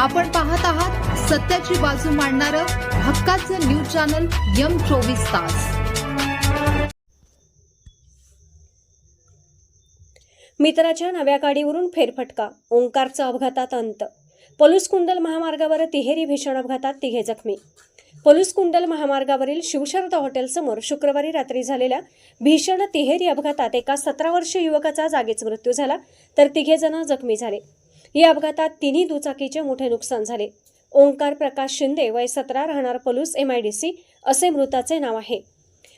आपण पाहत आहात सत्याची बाजू मांडणारं हक्काचं न्यूज चॅनल यम चोवीस तास. मित्राच्या नव्या गाडीवरून फेरफटका ओंकारचा अपघातात अंत. पलूस कुंडल महामार्गावर तिहेरी भीषण अपघातात तिघे जखमी. पलूस कुंडल महामार्गावरील शिवशारदा हॉटेलसमोर शुक्रवारी रात्री झालेल्या भीषण तिहेरी अपघातात एका सतरा वर्षीय युवकाचा जागीच मृत्यू झाला तर तिघे जण जखमी झाले. या अपघातात तिन्ही दुचाकीचे मोठे नुकसान झाले. ओंकार प्रकाश शिंदे वय सतरा राहणार पलूस एमआयडीसी असे मृताचे नाव आहे.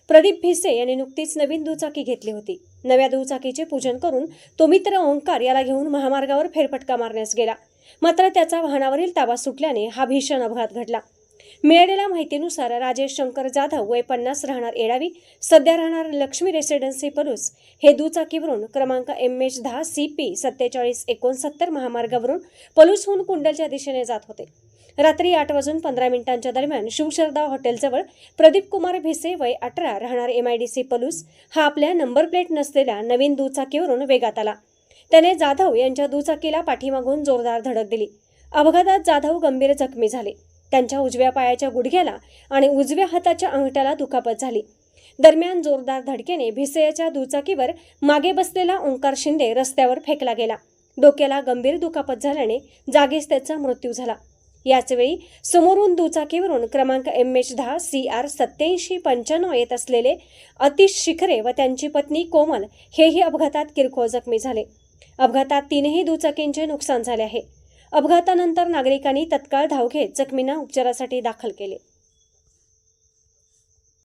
प्रदीप भिसे यांनी नुकतीच नवीन दुचाकी घेतली होती. नव्या दुचाकीचे पूजन करून तो मित्र ओंकार याला घेऊन महामार्गावर फेरफटका मारण्यास गेला. मात्र त्याचा वाहनावरील ताबा सुटल्याने हा भीषण अपघात घडला. मिळालेल्या माहितीनुसार राजेश शंकर जाधव वय पन्नास राहणार एडावी सध्या राहणार लक्ष्मी रेसिडेन्सी पलूस हे दुचाकीवरून क्रमांक एम एच दहा सी पी सत्तेचाळीस एकोणसत्तर महामार्गावरून पलूसहून कुंडलच्या दिशेने जात होते. रात्री आठ वाजून पंधरा मिनिटांच्या दरम्यान शिवशरदा हॉटेलजवळ प्रदीप कुमार भिसे वय अठरा राहणार एमआयडीसी पलूस हा आपल्या नंबर प्लेट नसलेल्या नवीन दुचाकीवरून वेगात आला. त्याने जाधव यांच्या दुचाकीला पाठीमागून जोरदार धडक दिली. अपघातात जाधव गंभीर जखमी झाले. त्यांच्या उजव्या पायाच्या गुडघ्याला आणि उजव्या हाताच्या अंगठ्याला दुखापत झाली. दरम्यान जोरदार धडकेने भिसेयाच्या दुचाकीवर मागे बसलेला ओंकार शिंदे रस्त्यावर फेकला गेला. डोक्याला गंभीर दुखापत झाल्याने जागीच त्याचा मृत्यू झाला. याचवेळी समोरून दुचाकीवरून क्रमांक एम एच दहा सी आर सत्याऐंशी पंच्याण्णव येत असलेले अतिश शिखरे व त्यांची पत्नी कोमल हेही अपघातात किरकोळ जखमी झाले. अपघातात तीनही दुचाकींचे नुकसान झाले आहे. अपघातानंतर नागरिकांनी तत्काळ धाव घेत जखमींना उपचारासाठी दाखल केले.